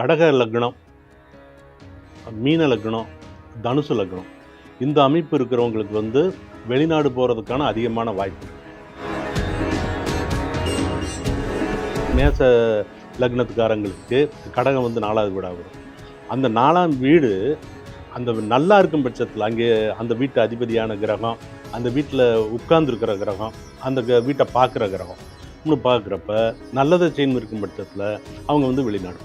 கடக லக்னம் மீன லக்னம் தனுசு லக்னம். இந்த அமைப்பு இருக்கிறவங்களுக்கு வந்து வெளிநாடு போகிறதுக்கான அதிகமான வாய்ப்பு. மேச லக்னத்துக்காரங்களுக்கு கடகம் வந்து நாலாவது வீடாக வரும் அந்த நாலாம் வீடு அந்த நல்லா இருக்கும் பட்சத்தில் அங்கே அந்த வீட்டு அதிபதியான கிரகம் அந்த வீட்டில் உட்கார்ந்துருக்கிற கிரகம் அந்த க- வீட்டை பார்க்குற கிரகம். இன்னும் பார்க்குறப்ப நல்லதை செய்யணும் இருக்கும் பட்சத்தில் அவங்க வந்து வெளிநாடு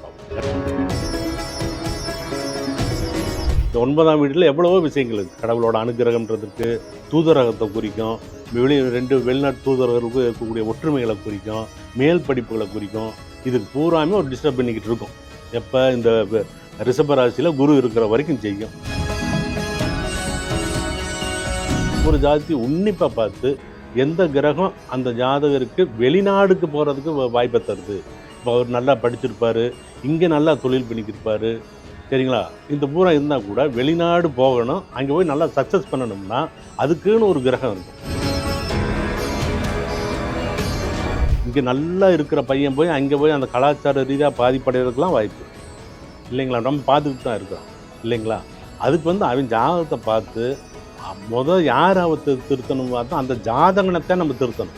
இந்த ஒன்பதாம் வீட்டில் எவ்வளவோ விஷயங்கள் இருக்குது கடவுளோட அனுகிரகம்ன்றதுக்கு தூதரகத்தை குறிக்கும் வெளி ரெண்டு வெளிநாட்டு தூதரகர்களுக்கு இருக்கக்கூடிய ஒற்றுமைகளை குறிக்கும் மேல் படிப்புகளை குறிக்கும். இதுக்கு பூராமே ஒரு டிஸ்டர்ப் பண்ணிக்கிட்டு இருக்கும். எப்போ? இந்த ரிஷபராசியில் ராசியில் குரு இருக்கிற வரைக்கும் செய்யும். ஒரு ஜாதி உன்னிப்பாக பார்த்து எந்த கிரகம் அந்த ஜாதகருக்கு வெளிநாடுக்கு போகிறதுக்கு வாய்ப்பை தருது? இப்போ அவர் நல்லா படிச்சிருப்பார் இங்கே நல்லா தொழில் பண்ணிக்கிருப்பார் சரிங்களா? இந்த பூரா இருந்தால் கூட வெளிநாடு போகணும் அங்கே போய் நல்லா சக்ஸஸ் பண்ணணும்னா அதுக்குன்னு ஒரு கிரகம் இருக்கும் இங்கே நல்லா இருக்கிற பையன் போய் அங்கே போய் அந்த கலாச்சார ரீதியாக பாதிப்படைகிறதுக்கெலாம் வாய்ப்பு. இல்லைங்களா? நம்ம பார்த்துக்கிட்டு தான் இருக்கிறோம். இல்லைங்களா? அதுக்கு வந்து அவன் ஜாதகத்தை பார்த்து முதல் யார் அவ திருத்தணும் பார்த்தா அந்த ஜாதகனத்தை நம்ம திருத்தணும்.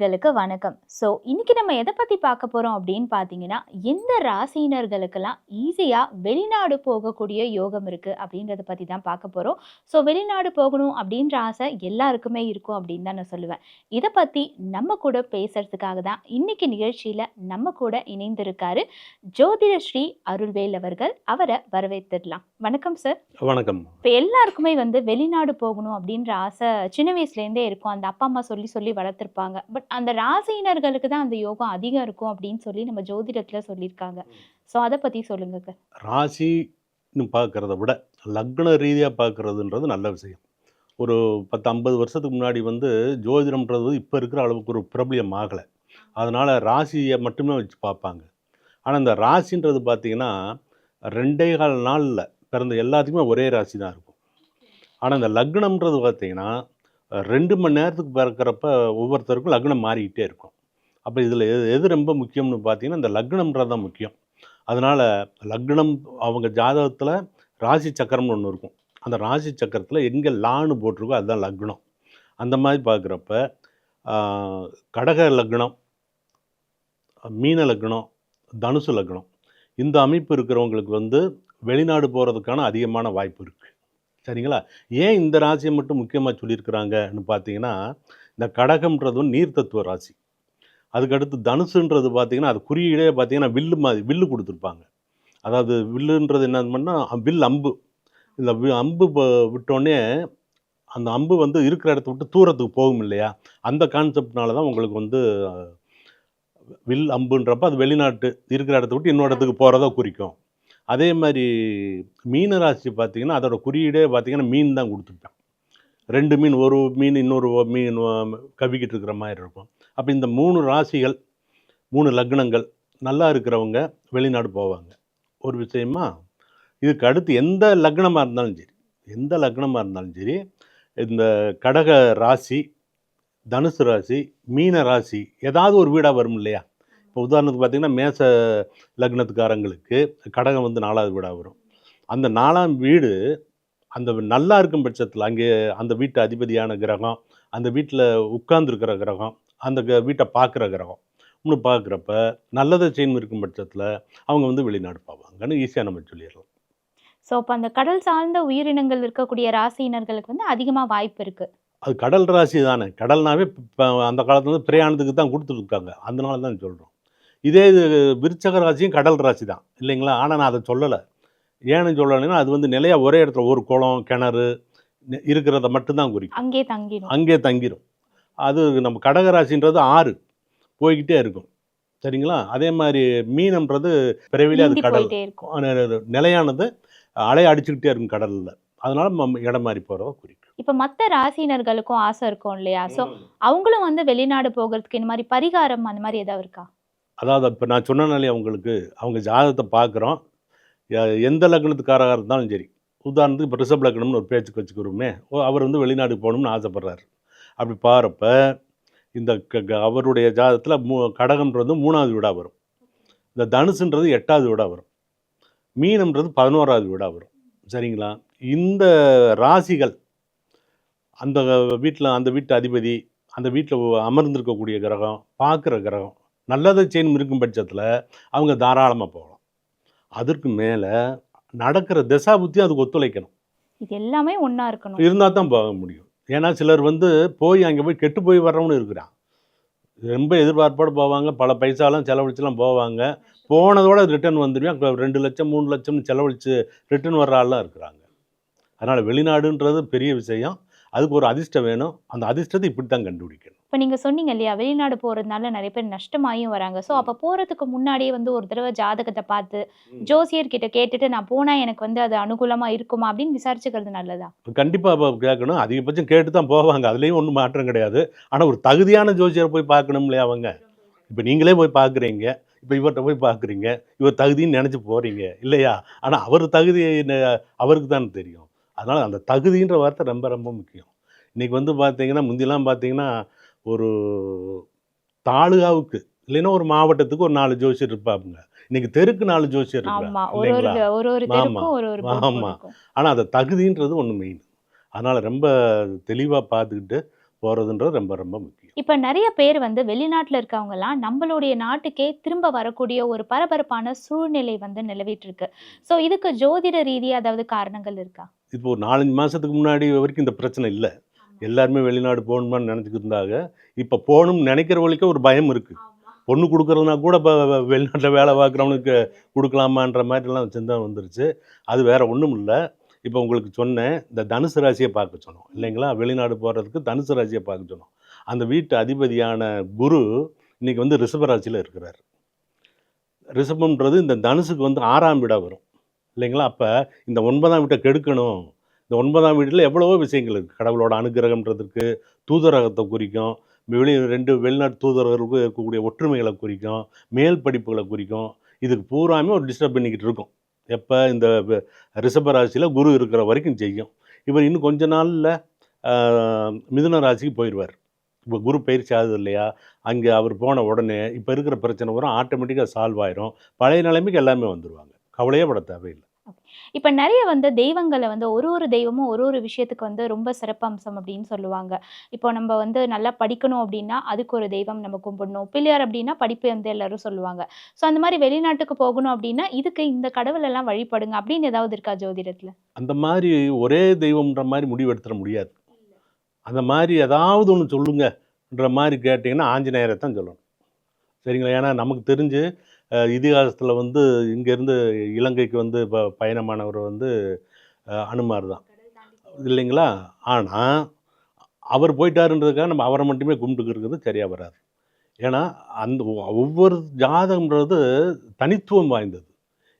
நேர்களுக்கு வணக்கம். ஸோ இன்னைக்கு நம்ம எதை பற்றி பார்க்க போகிறோம் அப்படின்னு பார்த்தீங்கன்னா எந்த ராசியினர்களுக்கெல்லாம் ஈஸியாக வெளிநாடு போகக்கூடிய யோகம் இருக்குது அப்படின்றத பற்றி தான் பார்க்க போகிறோம் ஸோ வெளிநாடு போகணும் அப்படின்ற ஆசை எல்லாருக்குமே இருக்கும் அப்படின்னு தான் நான் சொல்லுவேன். இதை பற்றி நம்ம கூட பேசுறதுக்காக தான் இன்னைக்கு நிகழ்ச்சியில் நம்ம கூட இணைந்திருக்காரு ஜோதிட ஸ்ரீ அருள்வேல் அவர்கள். அவரை வரவேற்றுடலாம் வணக்கம் சார் வணக்கம். இப்போ எல்லாருக்குமே வந்து வெளிநாடு போகணும் அப்படின்ற ஆசை சின்ன வயசுலேருந்தே இருக்கும். அந்த அப்பா அம்மா சொல்லி சொல்லி வளர்த்துருப்பாங்க. பட் அந்த ராசியினர்களுக்கு தான் அந்த யோகம் அதிகம் இருக்கும் அப்படின்னு சொல்லி நம்ம ஜோதிடத்தில் சொல்லியிருக்காங்க. ஸோ அதை பற்றி சொல்லுங்க ராசின்னு பார்க்கறத விட லக்ன ரீதியாக பார்க்கறதுன்றது நல்ல விஷயம். ஒரு பத்து ஐம்பது வருஷத்துக்கு முன்னாடி வந்து ஜோதிடம்ன்றது இப்போ இருக்கிற அளவுக்கு ஒரு பிரபலியம் ஆகலை. அதனால் ராசியை மட்டுமே வச்சு பார்ப்பாங்க ஆனால் இந்த ராசின்றது பார்த்தீங்கன்னா ரெண்டே கால் நாளில் பிறந்த எல்லாத்துக்குமே ஒரே ராசி தான் இருக்கும். ஆனால் இந்த லக்னம்ன்றது பார்த்தீங்கன்னா ரெண்டு மணி நேரத்துக்கு பிறக்கிறப்ப ஒவ்வொருத்தருக்கும் லக்னம் மாறிக்கிட்டே இருக்கும். அப்போ இதில் எது எது ரொம்ப முக்கியம்னு பார்த்தீங்கன்னா இந்த லக்னம்ன்றது தான் முக்கியம். அதனால் லக்னம் அவங்க ஜாதகத்தில் ராசி சக்கரம்னு ஒன்று இருக்கும். அந்த ராசி சக்கரத்தில் எங்கே லான்னு போட்டிருக்கோ அதுதான் லக்னம். அந்த மாதிரி பார்க்குறப்ப கடக லக்னம் மீன லக்னம் தனுசு லக்னம். இந்த அமைப்பு இருக்கிறவங்களுக்கு வந்து வெளிநாடு போகிறதுக்கான அதிகமான வாய்ப்பு இருக்குது சரிங்களா? ஏன் இந்த ராசியை மட்டும் முக்கியமாக சொல்லியிருக்கிறாங்கன்னு பார்த்தீங்கன்னா இந்த கடகம்ன்றது வந்து நீர் தத்துவ ராசி. அதுக்கடுத்து தனுசுன்றது பார்த்தீங்கன்னா அது குறியீடே பார்த்தீங்கன்னா வில்லு மாதிரி வில்லு கொடுத்துருப்பாங்க. அதாவது வில்லுன்றது என்ன பண்ணால் வில் அம்பு. இந்த வி- அம்பு விட்டோடனே அந்த அம்பு வந்து இருக்கிற இடத்த விட்டு தூரத்துக்கு போகும் இல்லையா? அந்த கான்செப்ட்னால தான் உங்களுக்கு வந்து வில் அம்புன்றப்ப அது வெளிநாட்டு இருக்கிற இடத்த விட்டு இன்னொரு இடத்துக்கு போகிறத குறிக்கும். அதே மாதிரி மீன ராசி பார்த்தீங்கன்னா அதோட குறியீடே பார்த்திங்கன்னா மீன் தான் கொடுத்துருப்பேன் ரெண்டு மீன் ஒரு மீன் இன்னொரு மீன் கவிக்கிட்டு இருக்கிற மாதிரி இருக்கும். அப்போ இந்த மூணு ராசிகள் மூணு லக்னங்கள் நல்லா இருக்கிறவங்க வெளிநாடு போவாங்க. ஒரு விஷயமா இதுக்கு அடுத்து எந்த லக்னமாக இருந்தாலும் சரி எந்த லக்னமாக இருந்தாலும் சரி இந்த கடக ராசி தனுசு ராசி மீன ராசி ஏதாவது ஒரு வீடாக வரும் இல்லையா? இப்போ உதாரணத்துக்கு பார்த்தீங்கன்னா மேச லக்னத்துக்காரங்களுக்கு கடகம் வந்து நாலாவது வீடாக வரும். அந்த நாலாம் வீடு அந்த நல்லா இருக்கும் பட்சத்தில் அங்கே அந்த வீட்டு அதிபதியான கிரகம் அந்த வீட்டில் உட்கார்ந்துருக்கிற கிரகம் அந்த க- வீட்டை பார்க்குற கிரகம். இன்னும் பார்க்குறப்ப நல்லதை செய்யணும் இருக்கும் பட்சத்தில் அவங்க வந்து வெளிநாடு போவாங்கன்னு ஈஸியாக நம்ம சொல்லிடலாம். ஸோ அப்போ அந்த கடல் சார்ந்த உயிரினங்கள் இருக்கக்கூடிய ராசியினர்களுக்கு வந்து அதிகமாக வாய்ப்பு இருக்கு. அது கடல் ராசி தானே. கடல்னாவே இப்போ அந்த காலத்துல வந்து பிரயாணத்துக்கு தான் கொடுத்துருக்காங்க அதனால தான் சொல்கிறோம் இதே இது விருச்சக ராசியும் கடல் ராசி தான் இல்லைங்களா? ஆனால் நான் அதை சொல்லலை. ஏன்னு சொல்லலைன்னா அது வந்து நிலையாக ஒரே இடத்துல ஒரு குளம் கிணறு இருக்கிறத மட்டும்தான் குறிக்கும். அங்கே தங்கிடும் அங்கே தங்கிடும் அது நம்ம கடகராசின்றது ஆறு போய்கிட்டே இருக்கும். சரிங்களா? அதே மாதிரி மீனம்ன்றது பிறவிலே அது கடல். நிலையானது அலை அடிச்சுக்கிட்டே இருக்கும் கடலில். அதனால இடம் மாறி போகிறத குறிக்கும். இப்போ மற்ற ராசியினர்களுக்கும் ஆசை இருக்கும் இல்லையா? ஸோ அவங்களும் வந்து வெளிநாடு போகிறதுக்கு இந்த மாதிரி பரிகாரம் அந்த மாதிரி ஏதாவது இருக்கா? அதாவது இப்போ நான் சொன்னனாலே அவங்களுக்கு அவங்க ஜாதகத்தை பார்க்குறோம். எந்த லக்னத்துக்காரராக இருந்தாலும் சரி. உதாரணத்துக்கு இப்போ ரிஷப் லக்னம்னு ஒரு பேச்சுக்கு வச்சுக்கிறோமே. ஓ அவர் வந்து வெளிநாடு போகணும்னு ஆசைப்பட்றாரு. அப்படி பாருப்ப இந்த க- க- அவருடைய ஜாதகத்தில் மூ கடகம்ன்றது மூணாவது வீடாக வரும். இந்த தனுசுன்றது எட்டாவது வீடாக வரும். மீனம்ன்றது பதினோராவது வீடாக வரும். சரிங்களா? இந்த ராசிகள் அந்த வீட்டில் அந்த வீட்டு அதிபதி அந்த வீட்டில் அமர்ந்திருக்கக்கூடிய கிரகம் பார்க்குற கிரகம் நல்லதை செய்யணும் இருக்கும் பட்சத்தில் அவங்க தாராளமாக போகலாம். அதற்கு மேலே நடக்கிற திசா புத்தியும் அதுக்கு ஒத்துழைக்கணும். இது எல்லாமே ஒண்ணா இருக்கணும். இருந்தால் தான் போக முடியும். ஏன்னா சிலர் வந்து போய் அங்கே போய் கெட்டு போய் வர்றவனு இருக்கிறான். ரொம்ப எதிர்பார்ப்போடு போவாங்க. பல பைசாலாம் செலவழிச்சுலாம் போவாங்க. போனதோட ரிட்டர்ன் வந்துடுவேன் ரெண்டு லட்சம் மூணு லட்சம்னு செலவழித்து ரிட்டர்ன் வர்ற ஆள்லாம் இருக்கிறாங்க. அதனால் வெளிநாடுன்றது பெரிய விஷயம். அதுக்கு ஒரு அதிர்ஷ்டம் வேணும். அந்த அதிர்ஷ்டத்தை இப்படி தான் கண்டுபிடிக்கணும். இப்ப நீங்க சொன்னீங்க இல்லையா வெளிநாடு போறதுனால நிறைய பேர் நஷ்டமாயும் வராங்க. சோ அப்ப போறதுக்கு முன்னாடியே வந்து ஒரு தடவை ஜாதகத்தை பார்த்து ஜோசியர் கிட்ட கேட்டுட்டு நான் போனா எனக்கு வந்து அது அனுகூலமா இருக்குமா? அப்படின்னு விசாரிச்சுக்கிறது நல்லதா? கண்டிப்பாக கேட்கணும். அதிகபட்சம் கேட்டு தான் போவாங்க. அதுலேயும் ஒன்றும் மாற்றம் கிடையாது. ஆனால் ஒரு தகுதியான ஜோசியரை போய் பார்க்கணும் இல்லையா அவங்க? இப்போ நீங்களே போய் பார்க்குறீங்க. இப்போ இவர்கிட்ட போய் பார்க்குறீங்க. இவர் தகுதின்னு நினச்சி போகிறீங்க இல்லையா? ஆனால் அவர் தகுதி அவருக்கு தான் தெரியும். அதனால் அந்த தகுதின்ற வார்த்தை ரொம்ப ரொம்ப முக்கியம். இன்றைக்கி வந்து பார்த்தீங்கன்னா முந்திலாம் பார்த்தீங்கன்னா ஒரு தாலுகாவுக்கு இல்லைன்னா ஒரு மாவட்டத்துக்கு ஒரு நாலு ஜோசியர் இருப்பாங்க. இன்னைக்கு தெருக்கு நாலு ஜோசியர் ஆமா இருப்பாங்க ஒரு ஒரு இல்லைங்களா? ஒரு ஒரு ஆமா. தெருக்கும் ஒரு ஒரு பொறுப்பு ஆமா. இருக்கும். ஆனால் அந்த தகுதின்றது ஒன்று மெயின் அதனால் ரொம்ப தெளிவாக பார்த்துக்கிட்டு போகிறதுன்றது ரொம்ப ரொம்ப முக்கியம். இப்ப நிறைய பேர் வந்து வெளிநாட்டுல இருக்கவங்க எல்லாம் நம்மளுடைய நாட்டுக்கே திரும்ப வரக்கூடிய ஒரு பரபரப்பான சூழ்நிலை வந்து நிலவிட்டு இருக்கு. சோ இதுக்கு ஜோதிட ரீதியா ஏதாவது காரணங்கள் இருக்கா? இப்போ ஒரு நாலஞ்சு மாதத்துக்கு முன்னாடி வரைக்கும் இந்த பிரச்சனை இல்லை. எல்லாருமே வெளிநாடு போகணுமான்னு நினச்சிக்கிட்டு இருந்தாங்க. இப்போ போகணும்னு நினைக்கிறவங்களுக்கே ஒரு பயம் இருக்குது பொண்ணு கொடுக்குறதுனா கூட இப்போ வெளிநாட்டில் வேலை பார்க்குறவனுக்கு கொடுக்கலாமான்ற மாதிரிலாம் சிந்தனை வந்துருச்சு. அது வேற ஒன்றும் இல்லை. இப்போ உங்களுக்கு சொன்னேன் இந்த தனுசு ராசியை பார்க்க சொன்னோம். இல்லைங்களா? வெளிநாடு போகிறதுக்கு தனுசு ராசியை பார்க்க சொன்னோம். அந்த வீட்டு அதிபதியான குரு இன்னைக்கு வந்து ரிஷப ராசியில் இருக்கிறார். ரிஷபம்ன்றது இந்த தனுசுக்கு வந்து ஆறாம் வீடாக வரும். இல்லைங்களா? அப்போ இந்த ஒன்பதாம் வீட்டை கெடுக்கணும். இந்த ஒன்பதாம் வீட்டில் எவ்வளவோ விஷயங்கள் இருக்குது கடவுளோட அனுகிரகம்ன்றதுக்கு தூதரகத்தை குறிக்கும் வெளி ரெண்டு வெளிநாட்டு தூதரர்களுக்கும் இருக்கக்கூடிய ஒற்றுமைகளை குறிக்கும் மேல் படிப்புகளை குறிக்கும். இதுக்கு பூராமே ஒரு டிஸ்டர்ப் பண்ணிக்கிட்டு இருக்கும். எப்போ? இந்த ரிஷபராசியில் குரு இருக்கிற வரைக்கும் செய்யும். இவர் இன்னும் கொஞ்ச நாளில் மிதுன ராசிக்கு போயிடுவார் இப்போ குரு பயிற்சி ஆகுது இல்லையா? அங்கே அவர் போன உடனே இப்போ இருக்கிற பிரச்சனை வரும் ஆட்டோமேட்டிக்காக சால்வ் ஆயிரும். பழைய நிலைமைக்கு எல்லாமே வந்துடுவாங்க கவலையே பட தேவையில்லை. இப்போ நிறைய வந்து தெய்வங்களை வந்து ஒரு ஒரு தெய்வமும் ஒரு ஒரு விஷயத்துக்கு வந்து ரொம்ப சிறப்பம்சம் அப்படின்னு சொல்லுவாங்க. இப்போ நம்ம வந்து நல்லா படிக்கணும் அப்படின்னா அதுக்கு ஒரு தெய்வம் நம்ம கும்பிடணும். பிள்ளையார் அப்படின்னா படிப்பு வந்து எல்லாரும் சொல்லுவாங்க. ஸோ அந்த மாதிரி வெளிநாட்டுக்கு போகணும் அப்படின்னா இதுக்கு இந்த கடவுள் எல்லாம் வழிபடுங்க அப்படின்னு ஏதாவது இருக்கா ஜோதிடத்தில்? அந்த மாதிரி ஒரே தெய்வம்ன்ற மாதிரி முடிவெடுத்துட முடியாது. அந்த மாதிரி ஏதாவது ஒன்று சொல்லுங்கன்ற மாதிரி கேட்டிங்கன்னா ஆஞ்சநேயரை தான் சொல்லணும். சரிங்களா? ஏன்னா நமக்கு தெரிஞ்சு இதிகாசத்தில் வந்து இங்கேருந்து இலங்கைக்கு வந்து இப்போ பயணமானவர் வந்து அனுமார் தான். இல்லைங்களா? ஆனால் அவர் போயிட்டாருன்றதுக்காக நம்ம அவரை மட்டுமே கும்பிட்டுக்கிறது சரியாக வராது. ஏன்னா அந்த ஒவ்வொரு ஜாதகம்ன்றது தனித்துவம் வாய்ந்தது.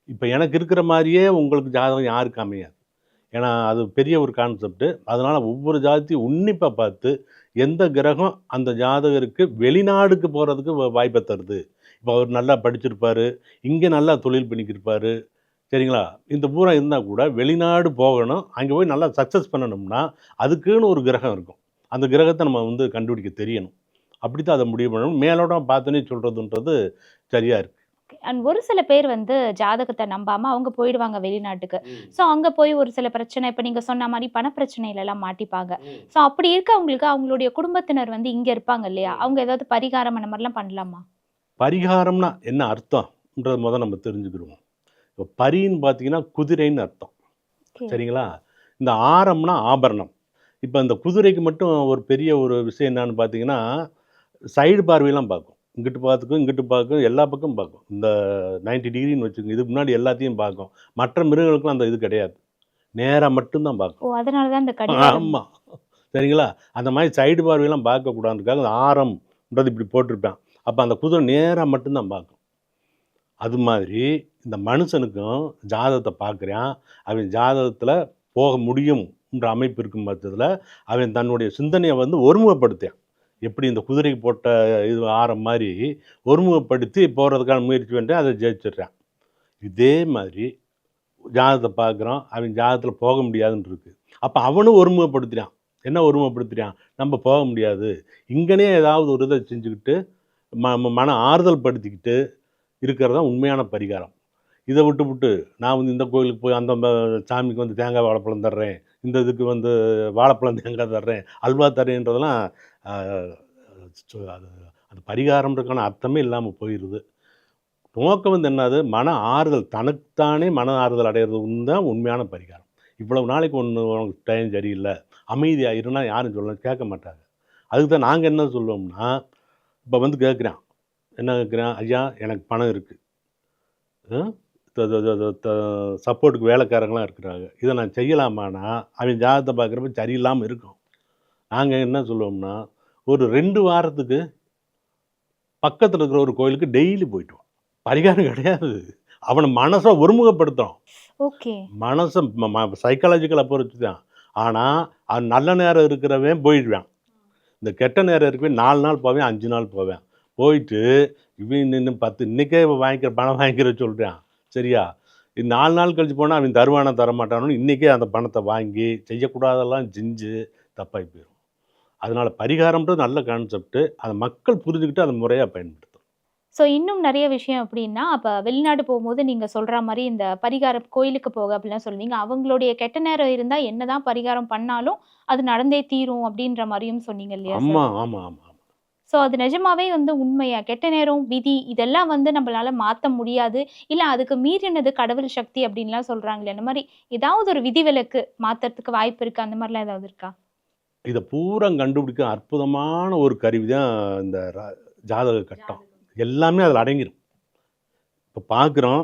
இப்போ எனக்கு இருக்கிற மாதிரியே உங்களுக்கு ஜாதகம் யாருக்கு அமையாது. ஏன்னா அது பெரிய ஒரு கான்செப்ட் அதனால் ஒவ்வொரு ஜாதத்தையும் உன்னிப்பாக பார்த்து எந்த கிரகம் அந்த ஜாதகருக்கு வெளிநாடுக்கு போகிறதுக்கு வாய்ப்பை தருது? இப்போ அவர் நல்லா படிச்சிருப்பாரு இங்கே நல்லா தொழில் பண்ணிக்கிருப்பாரு சரிங்களா? இந்த பூரா இருந்தால் கூட வெளிநாடு போகணும் அங்கே போய் நல்லா சக்ஸஸ் பண்ணணும்னா அதுக்குன்னு ஒரு கிரகம் இருக்கும். அந்த கிரகத்தை நம்ம வந்து கண்டுபிடிக்க தெரியணும். அப்படி தான் அதை முடிவு பண்ணணும். மேலோட பார்த்தோன்னே சொல்கிறதுன்றது சரியாக இருக்குது அண்ட் ஒரு சில பேர் வந்து ஜாதகத்தை நம்பாம அவங்க போயிடுவாங்க வெளிநாட்டுக்கு. ஸோ அங்க போய் ஒரு சில பிரச்சனை இப்போ நீங்க சொன்ன மாதிரி பண பிரச்சனையில எல்லாம் மாட்டிப்பாங்க ஸோ அப்படி இருக்கவங்களுக்கு அவங்களுடைய குடும்பத்தினர் வந்து இங்க இருப்பாங்க இல்லையா? அவங்க ஏதாவது பரிகாரம் அந்த மாதிரிலாம் பண்ணலாமா? பரிகாரம்னா என்ன அர்த்தம்ன்றத முதல் நம்ம தெரிஞ்சுக்கிடுவோம். இப்போ பரின்னு பார்த்தீங்கன்னா குதிரைன்னு அர்த்தம். சரிங்களா? இந்த ஆரம்னா ஆபரணம். இப்போ இந்த குதிரைக்கு மட்டும் ஒரு பெரிய ஒரு விஷயம் என்னன்னு பார்த்தீங்கன்னா சைடு பார்வையெல்லாம் பார்க்கும். இங்கிட்டு பார்த்துக்கும் இங்கிட்டு பார்க்கும் எல்லா பக்கம் பார்க்கும். இந்த 90 டிகிரின்னு வச்சுக்கோங்க இதுக்கு முன்னாடி எல்லாத்தையும் பார்க்கும். மற்ற மிருகங்களுக்குலாம் அந்த இது கிடையாது. நேராக மட்டும்தான் பார்க்கும். ஓ அதனால தான் இந்த கடிகாரம் ஆமாம் சரிங்களா? அந்த மாதிரி சைடு பார்வையெல்லாம் பார்க்கக்கூடாதுக்காக ஆரம்ன்றது இப்படி போட்டிருப்பேன். அப்போ அந்த குதிரை நேராக மட்டும்தான் பார்க்கும். அது மாதிரி இந்த மனுஷனுக்கும் ஜாதகத்தை பார்க்குறான். அவன் ஜாதகத்தில் போக முடியும்ன்ற அமைப்பு இருக்கும் பட்சத்தில் அவன் தன்னுடைய சிந்தனையை வந்து ஒருமுகப்படுத்தியான் எப்படி இந்த குதிரைக்கு போட்ட இது ஆரம் மாதிரி ஒருமுகப்படுத்தி போகிறதுக்கான முயற்சி பண்ணி அதை ஜெயிச்சிடுறான். இதே மாதிரி ஜாதகத்தை பார்க்குறான். அவன் ஜாதகத்தில் போக முடியாதுன்னு இருக்குது அப்போ அவனும் ஒருமுகப்படுத்துகிறான் என்ன ஒருமுகப்படுத்துகிறான் நம்ம போக முடியாது. இங்கனே ஏதாவது ஒரு இதை செஞ்சுக்கிட்டு ம ம- மன ஆறுதல் படுத்திக்கிட்டு இருக்கிறது தான் உண்மையான பரிகாரம். இதை விட்டு விட்டு நான் வந்து இந்த கோயிலுக்கு போய் அந்த சாமிக்கு வந்து தேங்காய் வாழைப்பழம் தர்றேன் இந்த இதுக்கு வந்து வாழைப்பழம் தேங்காய் தர்றேன் அல்வா தர்றேன்றதெல்லாம் அது அது பரிகாரம்ன்றக்கான அர்த்தமே இல்லாமல் போயிடுது நோக்கம் வந்து என்னது? மன ஆறுதல் தனக்குத்தானே மன ஆறுதல் அடையிறது தான் உண்மையான பரிகாரம். இவ்வளவு நாளைக்கு ஒன்று உனக்கு டைம் சரியில்லை. அமைதியாக இருந்தால் யாரும் சொல்ல கேட்க மாட்டாங்க. அதுக்கு தான் நாங்கள் என்ன சொல்லுவோம்னா இப்போ வந்து கேட்குறான் என்ன கேட்குறான் ஐயா எனக்கு பணம் இருக்குது சப்போர்ட்டுக்கு வேலைக்காரங்களாம் இருக்கிறாங்க. இதை நான் செய்யலாமான்னா அவன் ஜாதகத்தை பார்க்குறப்ப சரியில்லாமல் இருக்கும். நாங்கள் என்ன சொல்லுவோம்னா ஒரு ரெண்டு வாரத்துக்கு பக்கத்தில் இருக்கிற ஒரு கோயிலுக்கு டெய்லி போயிட்டு வா. பரிகாரம் கிடையாது. அவனை மனசை ஒருமுகப்படுத்துகிறோம் ஓகே. மனசை சைக்காலஜிக்கலை பொறுத்து தான். ஆனால் அவன் நல்ல நேரம் இருக்கிறவன் போயிடுவான். இந்த கெட்ட நேரம் இருக்கவே நாலு நாள் போவேன் அஞ்சு நாள் போவேன். போயிட்டு இவன் இன்னும் பத்து இன்றைக்கே வாங்கிக்கிற பணம் வாங்கிக்கிற சொல்கிறேன் சரியா? இது நாலு நாள் கழிச்சு போனால் அவன் தருவானா தரமாட்டானு இன்றைக்கே அந்த பணத்தை வாங்கி செய்யக்கூடாதெல்லாம் செஞ்சு தப்பாகி போயிடும் அதனால் பரிகாரம்ன்றது நல்ல கான்செப்ட்டு அதை மக்கள் புரிஞ்சுக்கிட்டு அதை முறையாக பயன்படுத்தும் ஸோ இன்னும் நிறைய விஷயம் அப்படின்னா அப்போ வெளிநாடு போகும்போது நீங்கள் சொல்கிற மாதிரி இந்த பரிகாரம் கோயிலுக்கு போக அப்படிலாம் சொல்லுவீங்க. அவங்களுடைய கெட்ட நேரம் இருந்தால் என்னதான் பரிகாரம் பண்ணாலும் அது நடந்தே தீரும் அப்படின்ற மாதிரியும் சொன்னீங்க இல்லையா ஆமாம் ஆமாம் ஆமாம் ஸோ அது நிஜமாவே வந்து உண்மையா? கெட்ட நேரம் விதி இதெல்லாம் வந்து நம்மளால மாற்ற முடியாது. இல்லை அதுக்கு மீறினது கடவுள் சக்தி அப்படின்லாம் சொல்கிறாங்களே அந்த மாதிரி ஏதாவது ஒரு விதிவிலக்கு மாற்றுறதுக்கு வாய்ப்பு இருக்குது அந்த மாதிரிலாம் ஏதாவது இருக்கா? இதை பூரா கண்டுபிடிக்க அற்புதமான ஒரு கருவி தான் இந்த ஜாதக கட்டம். எல்லாமே அதில் அடங்கிடும் இப்போ பார்க்குறோம்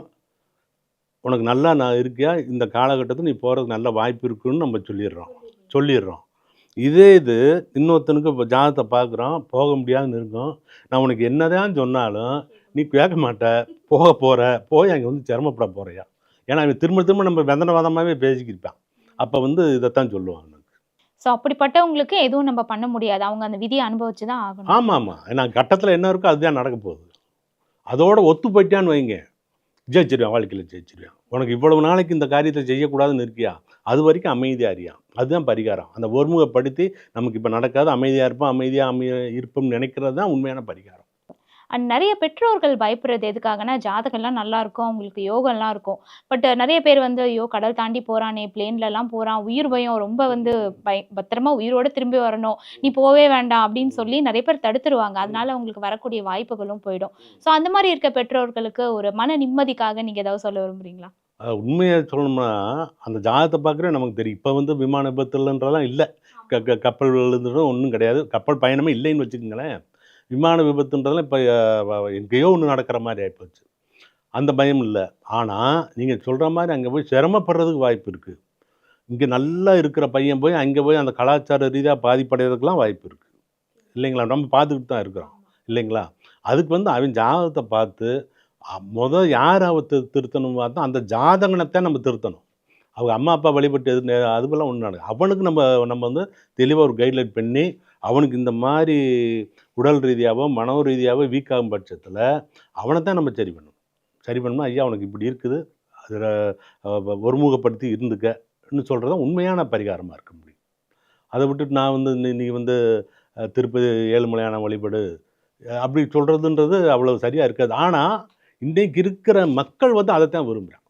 உனக்கு நல்லா நான் இருக்கியா? இந்த காலகட்டத்தில் நீ போகிறதுக்கு நல்ல வாய்ப்பு இருக்குன்னு நம்ம சொல்லிடுறோம். சொல்லிடுறோம். இதே இது இன்னொருத்தனுக்கு இப்போ ஜாதத்தை பார்க்குறோம் போக முடியாதுன்னு இருக்கும். நான் உனக்கு என்னதான் சொன்னாலும் நீ கேட்க மாட்ட. போக போகிற போய் அங்கே வந்து சிரமப்பட போகிறியா ஏன்னா அவன் திரும்ப திரும்ப நம்ம வெந்தனவாதமாகவே பேசிக்கிருப்பான் அப்போ வந்து இதைத்தான் சொல்லுவாங்க. ஸோ அப்படிப்பட்டவங்களுக்கு எதுவும் நம்ம பண்ண முடியாது. அவங்க அந்த விதியை அனுபவிச்சு தான் ஆகணும். ஆமாம். ஆமாம் ஏன்னா கட்டத்தில் என்ன இருக்கோ அதுதான் நடக்க போகுது. அதோட ஒத்து போயிட்டான்னு வைங்க. ஜெயிச்சிருவேன் வாழ்க்கையில் ஜெயிச்சிருவேன். உனக்கு இவ்வளவு நாளைக்கு இந்த காரியத்தை செய்யக்கூடாதுன்னு இருக்கியா? அது வரைக்கும் அமைதியாக அறியா அதுதான் பரிகாரம். அந்த ஒருமுகப்படுத்தி நமக்கு இப்போ நடக்காது அமைதியாக இருப்போம் அமைதியாக அமைய இருப்போம்னு நினைக்கிறது தான் உண்மையான பரிகாரம். அண்ட் நிறைய பெற்றோர்கள் பயப்படுறது எதுக்காகனா ஜாதகம்லாம் நல்லா இருக்கும் அவங்களுக்கு யோகம்லாம் இருக்கும். பட் நிறைய பேர் வந்து ஐயோ கடல் தாண்டி போறானே பிளேன்லலாம் போறான் உயிர் பயம் ரொம்ப வந்து பய பத்திரமா உயிரோட திரும்பி வரணும் நீ போவே வேண்டாம் அப்படின்னு சொல்லி நிறைய பேர் தடுத்துருவாங்க. அதனால அவங்களுக்கு வரக்கூடிய வாய்ப்புகளும் போயிடும். ஸோ அந்த மாதிரி இருக்க பெற்றோர்களுக்கு ஒரு மன நிம்மதிக்காக நீங்க ஏதாவது சொல்ல விரும்புறீங்களா? உண்மையாக சொல்லணும்னா அந்த ஜாதகத்தை பார்க்குறே நமக்கு தெரியும். இப்போ வந்து விமான விபத்துலன்றலாம் இல்லை. க க கப்பல் விழுந்துடும் ஒன்றும் கிடையாது. கப்பல் பயணமே இல்லைன்னு வச்சுக்கோங்களேன். விமான விபத்துன்றதுல இப்போ எங்கேயோ ஒன்று நடக்கிற மாதிரி ஆகிப்போச்சு அந்த பயம் இல்லை. ஆனால் நீங்கள் சொல்கிற மாதிரி அங்கே போய் சிரமப்படுறதுக்கு வாய்ப்பு இருக்குது இங்கே நல்லா இருக்கிற பையன் போய் அங்கே போய் அந்த கலாச்சார ரீதியாக பாதிப்படைகிறதுக்கெலாம் வாய்ப்பு இருக்குது இல்லைங்களா? நம்ம பார்த்துக்கிட்டு தான் இருக்கிறோம். இல்லைங்களா? அதுக்கு வந்து அவன் ஜாதகத்தை பார்த்து முதல் யார் அவ திரு திருத்தணும் பார்த்தா அந்த ஜாதகனத்தை நம்ம திருத்தணும். அவங்க அம்மா அப்பா வழிபட்டு எது அதுபோல் ஒன்று நடக்கும் அவனுக்கு நம்ம நம்ம வந்து தெளிவாக ஒரு கைட்லைன் பண்ணி அவனுக்கு இந்த மாதிரி உடல் ரீதியாகவோ மனோ ரீதியாகவோ வீக் ஆகும் பட்சத்தில் அவனை தான் நம்ம சரி பண்ணணும். சரி பண்ணோம்னா ஐயா அவனுக்கு இப்படி இருக்குது. அதில் ஒருமுகப்படுத்தி இருந்துக்கன்னு சொல்கிறது தான் உண்மையான பரிகாரமாக இருக்க முடியும். அதை விட்டுட்டு நான் வந்து இன்றைக்கி வந்து திருப்பதி ஏழுமலையான வழிபாடு அப்படி சொல்கிறதுன்றது அவ்வளோ சரியாக இருக்காது. ஆனால் இன்றைக்கு இருக்கிற மக்கள் வந்து அதை தான் விரும்புகிறான்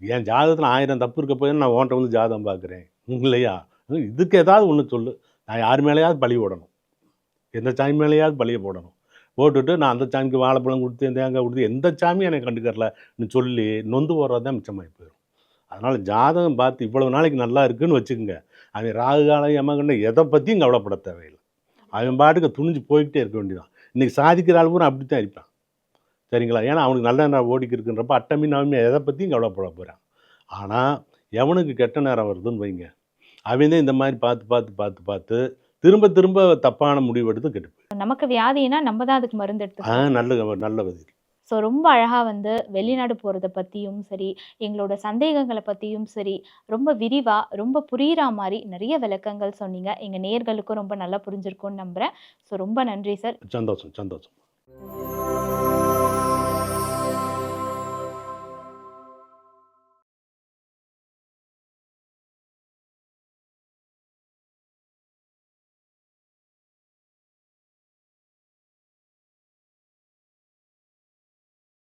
என் ஜாதகத்தில் ஆயிரம் தப்பு இருக்க போய் நான் உன்கிட்ட வந்து ஜாதகம் பார்க்குறேன் இல்லையா? இதுக்கு ஏதாவது ஒன்று சொல்லு. நான் யார் மேலேயாவது பழி போடணும். எந்த சாமி மேலேயாவது பழியை போடணும். போட்டுட்டு நான் அந்த சாமிக்கு வாழைப்பழம் கொடுத்து தேங்காய் கொடுத்து எந்த சாமியும் எனக்கு கண்டுக்கறலன்னு சொல்லி நொந்து போடுறது தான் மிச்சமாகி போயிடும் அதனால் ஜாதகம் பார்த்து இவ்வளவு நாளைக்கு நல்லா இருக்குன்னு வச்சுக்கோங்க. அவன் ராகு காலம் யமகண்ட எதை பற்றியும் கவலைப்பட தேவையில்லை. அவன் பாட்டுக்கு துணிஞ்சு போய்கிட்டே இருக்க வேண்டியதான் இன்றைக்கி சாதிக்கிற ஆள் பூரா அப்படி தான் இருப்பான். சரிங்களா? ஏன்னா அவனுக்கு நல்ல நேரம் ஓடிக்கு இருக்குன்றப்ப அட்டமி நவமி எதை பற்றியும் கவலைப்பட போகிறான் ஆனால் எவனுக்கு கெட்ட நேரம் வருதுன்னு வைங்க. அவன் இந்த மாதிரி பார்த்து பார்த்து பார்த்து பார்த்து திரும்ப திரும்ப தப்பான முடிவு எடுத்து கெட்டு போய் நமக்கு வியாதினா நம்ம தான் அதுக்கு மருந்து ஆ எடுத்துக்கணும் நல்ல நல்ல பதில். ஸோ ரொம்ப அழகாக வந்து வெளிநாடு போகிறத பற்றியும் சரி எங்களோட சந்தேகங்களை பற்றியும் சரி ரொம்ப விரிவாக ரொம்ப புரிகிற மாதிரி நிறைய விளக்கங்கள் சொன்னீங்க. எங்கள் நேயர்களுக்கும் ரொம்ப நல்லா புரிஞ்சிருக்கும்னு நம்புகிறேன் ஸோ ரொம்ப நன்றி சார். சந்தோஷம் சந்தோஷம்.